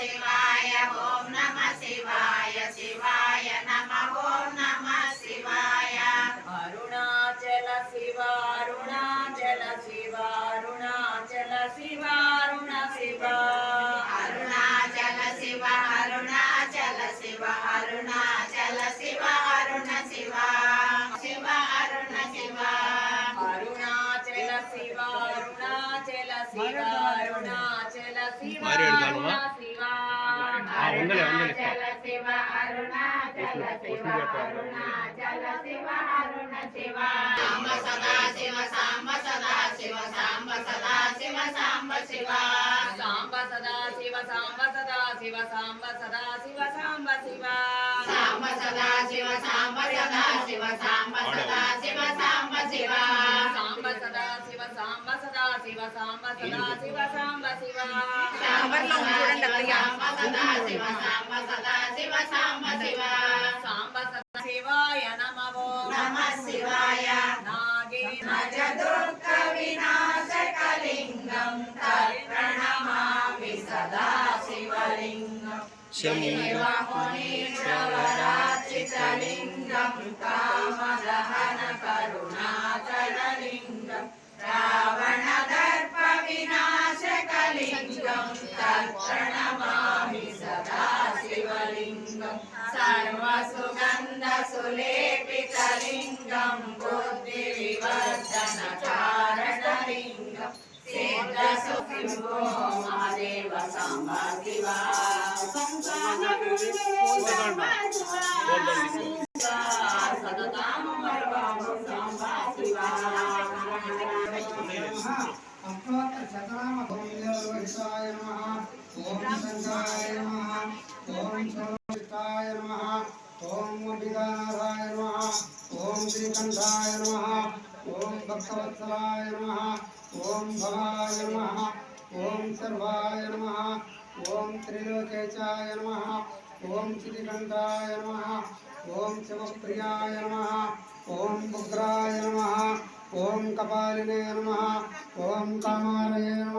శివాయ ఓం నమ శివాయ శివాయ నమ ఓం నమ శివాయ. అరుణాచల శివ అరుణాచల శివ అరుణాచల శివ అరుణ శివ. అరుణాచల శివ అరుణాచల శివ అరుణాచల శివ అరుణ శివ. శివ అరుణ శివ. అరుణాచల శివ అరుణాచల శివ అరుణాచల శివ. అరుణాచల శివ అరుణాచల శివ అరుణ శివ సాంబ సదా శివ సాంబ సదా శివ సాంబ సదా శివ సాంబ శివ సాంబ సదా శివ సాంబ సదా శివ సాంబ సదా శివ సాంబ శివ సాంబ సదా శివ సాంబ సాంబర్లో చూడండి అత్తయ్య సాంబ సదా శివ సాంబ సదా శివ సాంబ శివ. సాంబ సదా శివాయ నమో. నమ శివాయ. నాగే దుఃఖ వినాశకలింగం తత్ప్రణమామి సదా శివలింగం. శివమునీశ్వరాచితలింగం కామదహన తత్ప్రణమామి సదా శివలింగం. సర్వసుగంధ సులేపితలింగం బుద్ధి వివర్ధన కారణలింగం. ఓం శంకరాయ నమ ఓం సర్వశిష్టాయ నమ ఓం అంబికానాథాయ నమ ఓం శ్రీకంఠాయ నమ ఓం భక్తవత్సలాయ నమ ఓం భవాయ నమ ఓం సర్వాయ నమ ఓం త్రిలోకేశాయ నమ ఓం శ్రీకంఠాయ నమ ఓం శివప్రియాయ నమ ఓం ఉగ్రాయ నమ ఓం కపాలినే నమ ఓం కామాలయ నమ